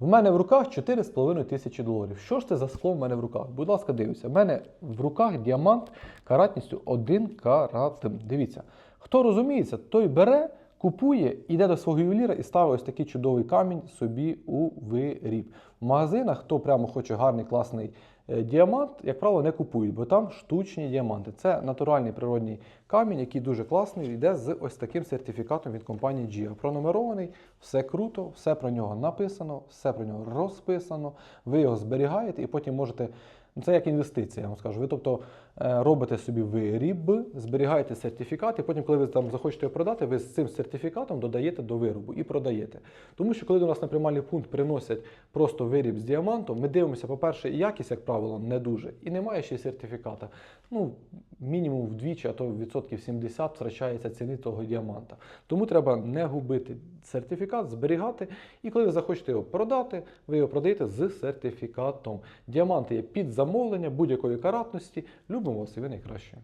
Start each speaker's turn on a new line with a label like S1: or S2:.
S1: В мене в руках 4,5 тисячі доларів. Що ж це за скло в мене в руках? Будь ласка, дивіться. В мене в руках діамант каратністю 1 карат. Дивіться, хто розуміється, той бере, купує, йде до свого ювеліра і ставить ось такий чудовий камінь собі у виріб. Магазинах, хто прямо хоче гарний класний е, діамант, як правило, не купують, бо там штучні діаманти. Це натуральний природний камінь, який дуже класний, йде з ось таким сертифікатом від компанії GIA. Пронумерований, все круто, все про нього написано, все про нього розписано. Ви його зберігаєте і потім можете. ну, Це як інвестиція, я вам скажу. Ви тобто е, робите собі виріб, зберігаєте сертифікат, і потім, коли ви там захочете його продати, ви з цим сертифікатом додаєте до виробу і продаєте. Тому що коли до нас на приймальний пункт приносять просто виріб з діамантом, ми дивимося, по-перше, якість, як правило, не дуже, і немає ще сертифіката. Ну, мінімум вдвічі, а то відсотків 70 втрачається ціни того діаманта. Тому треба не губити сертифікат, зберігати. І коли ви захочете його продати, ви його продаєте з сертифікатом. Діаманти є під замовлення будь-якої каратності. Любимо вас і ви найкраще.